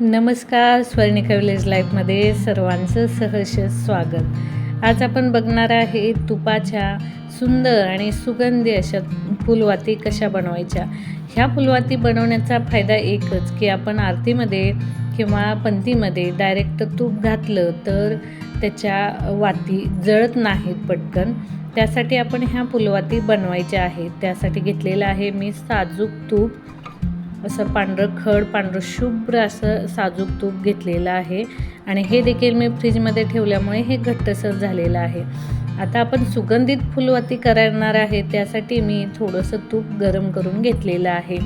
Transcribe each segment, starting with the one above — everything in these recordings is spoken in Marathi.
नमस्कार स्वर्णिका विलेज लाईफमध्ये सर्वांचं सहर्ष स्वागत. आज आपण बघणार आहे तुपाच्या सुंदर आणि सुगंधी अशा फुलवाती कशा बनवायच्या? ह्या फुलवाती बनवण्याचा फायदा एकच की आपण आरतीमध्ये किंवा पंथीमध्ये डायरेक्ट तूप घातलं तर त्याच्या वाती जळत नाहीत पटकन. त्यासाठी आपण ह्या फुलवाती बनवायच्या आहेत. त्यासाठी घेतलेलं आहे मी साजूक तूप. असं पांढरं खड पांढरं शुभ्र असं साजूक तूप घेतलेलं आहे. आणि हे देखील मी फ्रीजमध्ये ठेवल्यामुळे हे घट्टसर झालेलं आहे. आता आपण सुगंधित फुलवाती करणार आहे त्यासाठी मी थोडंसं तूप गरम करून घेतलेलं आहे.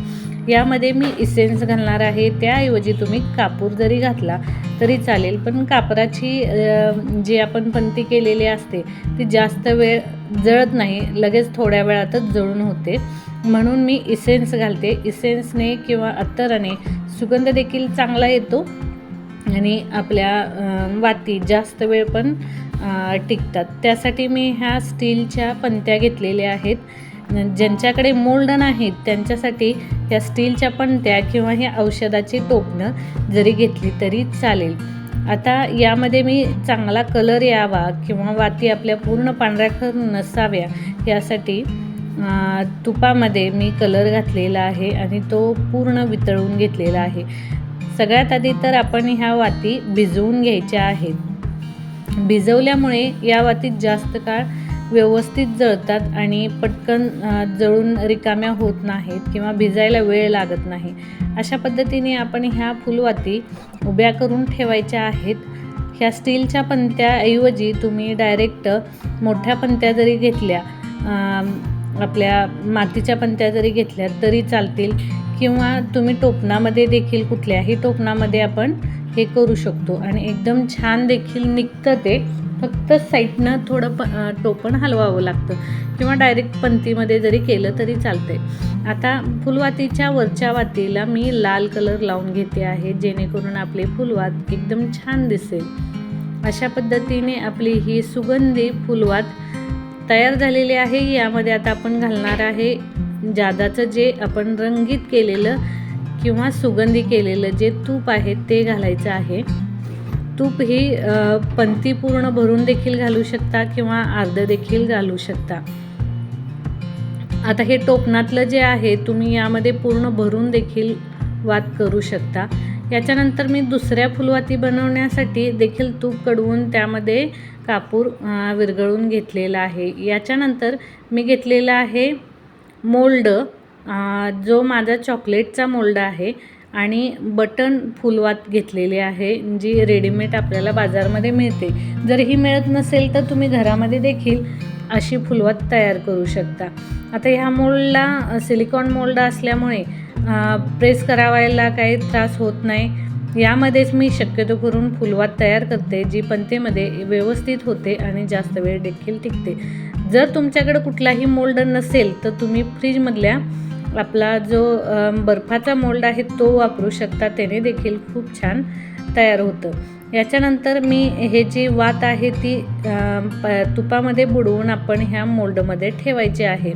यामध्ये मी इसेन्स घालणार आहे त्याऐवजी तुम्ही कापूर जरी घातला तरी चालेल पण कापराची जी आपण पंती केलेली असते ती जास्त वेळ जळत नाही लगेच थोड्या वेळातच जळून होते. म्हणून मी इसेन्स घालते. इसेन्सने किंवा अत्तराने सुगंध देखील चांगला येतो आणि आपल्या वाती जास्त वेळ पण टिकतात. त्यासाठी मी ह्या स्टीलच्या पंत्या घेतलेल्या आहेत. ज्यांच्याकडे मोल्ड नाहीत त्यांच्यासाठी ह्या स्टीलच्या पणत्या किंवा ह्या औषधाची टोपणं जरी घेतली तरी चालेल. आता यामध्ये मी चांगला कलर यावा किंवा वाती आपल्या पूर्ण पांढऱ्याखर नसाव्या यासाठी तुपामध्ये मी कलर घातलेला आहे आणि तो पूर्ण वितळून घेतलेला आहे. सगळ्यात आधी तर आपण ह्या वाती भिजवून घ्यायच्या आहेत. भिजवल्यामुळे या वातीत जास्त काळ व्यवस्थित जळतात आणि पटकन जळून रिकाम्या होत नाहीत किंवा भिजायला वेळ लागत नाही. अशा पद्धतीने आपण ह्या फुलवाती उभ्या करून ठेवायच्या आहेत. ह्या स्टीलच्या पंत्याऐवजी तुम्ही डायरेक्ट मोठ्या पंत्या जरी घेतल्या आपल्या मातीच्या पंत्या जरी घेतल्या तरी चालतील. किंवा तुम्ही टोपणामध्ये देखील कुठल्याही टोपणामध्ये आपण हे करू शकतो. आणि एकदम छान देखील निघतं ते. फक्त साईडनं थोडं प टोपण हलवावं लागतं. किंवा डायरेक्ट पंतीमध्ये जरी केलं तरी चालतंय. आता फुलवातीच्या वरच्या वातीला मी लाल कलर लावून घेते आहे. जेणेकरून आपली फुलवात एकदम छान दिसेल. अशा पद्धतीने आपली ही सुगंधी फुलवात तयार झालेली आहे. यामध्ये आता आपण घालणार आहे जादाचं जे आपण रंगीत केलेलं किंवा सुगंधी केलेलं जे तूप आहे ते घालायचं आहे. तूप ही पंती पूर्ण भरून देखील घालू शकता किंवा अर्ध देखील घालू शकता. आता हे टोपणातलं जे आहे तुम्ही यामध्ये पूर्ण भरून देखील वात करू शकता. याच्यानंतर मी दुसऱ्या फुलवाती बनवण्यासाठी देखील तूप कडवून त्यामध्ये कापूर विरघळून घेतलेला आहे. याच्यानंतर मी घेतलेला आहे मोल्ड जो माझा चॉकलेटचा मोल्ड आहे आणि बटन फुलवात घेतलेली आहे जी रेडीमेड आपल्याला बाजारमध्ये मिळते. जर ही मिळत नसेल तर तुम्ही घरामध्ये देखील अशी फुलवात तयार करू शकता. आता ह्या मोल्डला सिलिकॉन मोल्ड असल्यामुळे प्रेस करावायला काही त्रास होत नाही. यामध्येच मी शक्यतो करून फुलवात तयार करते जी पंतेमध्ये व्यवस्थित होते आणि जास्त वेळ देखील टिकते. जर तुमच्याकडे कुठलाही मोल्ड नसेल तर तुम्ही फ्रीजमधल्या आपला जो बर्फाचा मोल्ड आहे तो वापरू शकता. त्याने देखील खूप छान तयार होतं. याच्यानंतर मी हे जी वात आहे ती प तुपामध्ये बुडवून आपण ह्या मोल्डमध्ये ठेवायची आहे.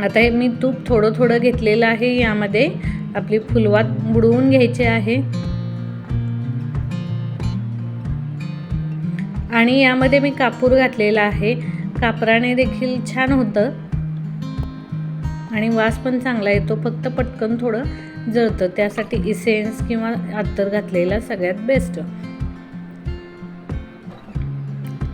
आता हे मी तूप थोडं थोडं घेतलेलं आहे यामध्ये. आपली फुलवात बुडवून घ्यायची आहे. आणि यामध्ये मी कापूर घातलेला आहे. कापराने देखील छान होतं. आणि वास पण चांगला येतो. फक्त पटकन थोडं जळतं. त्यासाठी इसेन्स किंवा अत्तर घातलेला सगळ्यात बेस्ट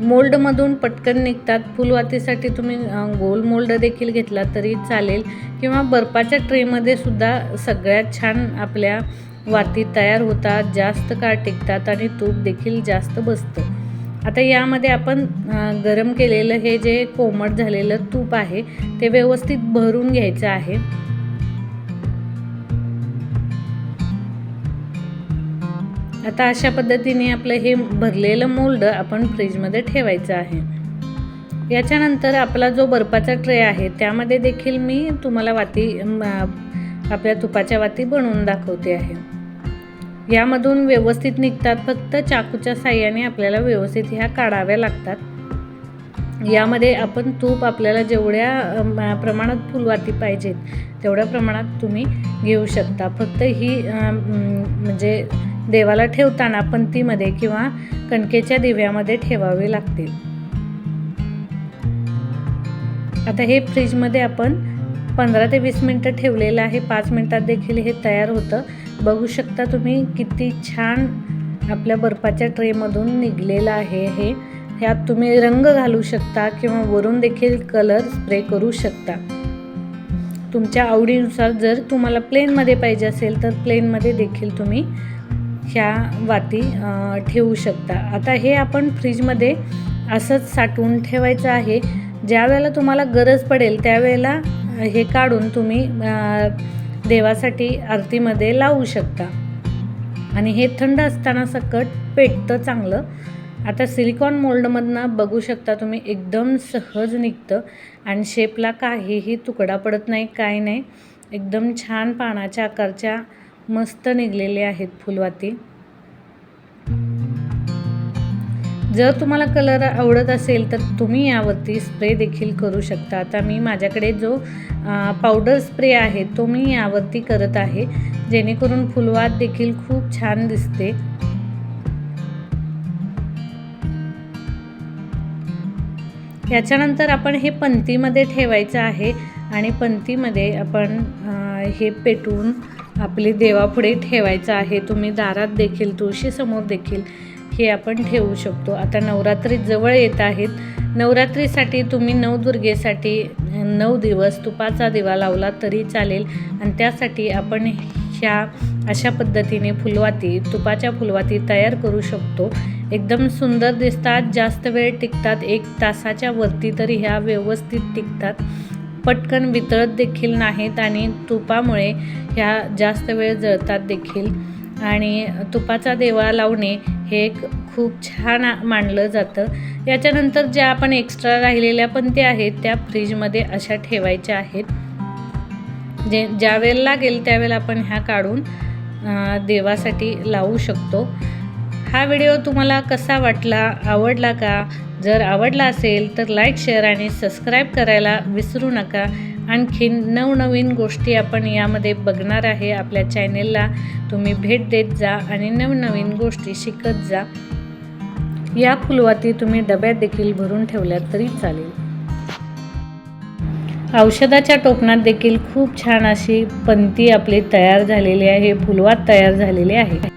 मोल्डमधून पटकन निघतात. फुलवातीसाठी तुम्ही गोल मोल्ड देखील घेतला तरी चालेल. किंवा बर्फाच्या ट्रेमध्ये सुद्धा सगळ्यात छान आपल्या वाती तयार होतात जास्त काळ टिकतात आणि तूप देखील जास्त बसतं. आता यामध्ये आपण गरम केलेलं हे जे कोमट झालेलं तूप आहे ते व्यवस्थित भरून घ्यायचं आहे. आता अशा पद्धतीने आपलं हे भरलेलं मोल्ड आपण फ्रीजमध्ये ठेवायचं आहे. याच्यानंतर आपला जो बर्फाचा ट्रे आहे त्यामध्ये देखील मी तुम्हाला वाती आपल्या तुपाच्या वाती बनवून दाखवते आहे. यामधून व्यवस्थित निघतात फक्त चाकूच्या साह्याने आपल्याला व्यवस्थित ह्या काढाव्या लागतात. यामध्ये आपण तूप आपल्याला जेवढ्या प्रमाणात फुलवाती पाहिजेत तेवढ्या प्रमाणात तुम्ही घेऊ शकता. फक्त ही म्हणजे देवाला ठेवताना पंतीमध्ये किंवा कणकेच्या दिव्यामध्ये ठेवावे लागतील. आता हे फ्रीजमध्ये आपण पंधरा ते वीस मिनटं ठेवलेलं आहे. पाच मिनटात देखील हे तयार होतं. बघू शकता तुम्ही किती छान आपल्या बर्फाच्या ट्रेमधून निघलेलं आहे हे. ह्यात तुम्ही रंग घालू शकता किंवा वरून देखील कलर स्प्रे करू शकता. तुमच्या आवडीनुसार जर तुम्हाला प्लेनमध्ये पाहिजे असेल तर प्लेनमध्ये देखील तुम्ही ह्या वाती ठेवू शकता. आता हे आपण फ्रीजमध्ये असंच साठवून ठेवायचं आहे. ज्यावेळेला तुम्हाला गरज पडेल त्यावेळेला हे काढून तुम्ही देवासाठी आरतीमध्ये लावू शकता. आणि हे थंड असताना सकट पेटतं चांगलं. आता सिलिकॉन मोल्डमधनं बघू शकता तुम्ही एकदम सहज निघतं. आणि शेपला काहीही तुकडा पडत नाही काय नाही. एकदम छान पानाच्या आकारच्या मस्त निघलेले आहेत फुलवाती. जर तुम्हाला कलर आवडत असेल तर तुम्ही यावरती स्प्रे देखील करू शकता. आता मी माझ्याकडे जो पावडर स्प्रे आहे तो मी यावरती करत आहे. जेणेकरून फुलवात देखील खूप छान दिसते. याच्यानंतर आपण हे पंतीमध्ये ठेवायचं आहे आणि पंतीमध्ये आपण हे पेटवून आपली देवापुढे ठेवायचं आहे. तुम्ही दारात देखील तुळशीसमोर देखील हे आपण ठेवू शकतो. आता नवरात्री जवळ येत आहेत. नवरात्रीसाठी तुम्ही नवदुर्गेसाठी नऊ दिवस तुपाचा दिवा लावला तरी चालेल. आणि त्यासाठी आपण ह्या अशा पद्धतीने फुलवाती तुपाच्या फुलवाती तयार करू शकतो. एकदम सुंदर दिसतात जास्त वेळ टिकतात. एक तासाच्या वरती तरी ह्या व्यवस्थित टिकतात. पटकन वितळत देखील नाहीत आणि तुपामुळे ह्या जास्त वेळ जळतात देखील. आणि तुपाचा देवा लावणे हे एक खूप छान मानलं जातं. याच्यानंतर ज्या आपण एक्स्ट्रा राहिलेल्या पण ते आहेत त्या फ्रीजमध्ये अशा ठेवायच्या आहेत. जे ज्या वेळेला लागेल त्यावेळेला आपण ह्या काढून देवासाठी लावू शकतो. हा व्हिडिओ तुम्हाला कसा वाटला आवडला का? जर आवडला असेल तर लाईक शेअर आणि सबस्क्राईब करायला विसरू नका. आणखीन नवनवीन गोष्टी आपण यामध्ये बघणार आहे आपल्या चॅनेलला. तुम्ही भेट देत जा आणि नवनवीन गोष्टी शिकत जा. या फुलवाती तुम्ही डब्यात देखील भरून ठेवल्या तरी चालेल. औषधाच्या टोपणात देखील खूप छान अशी पंती आपली तयार झालेली आहे फुलवात तयार झालेली आहे.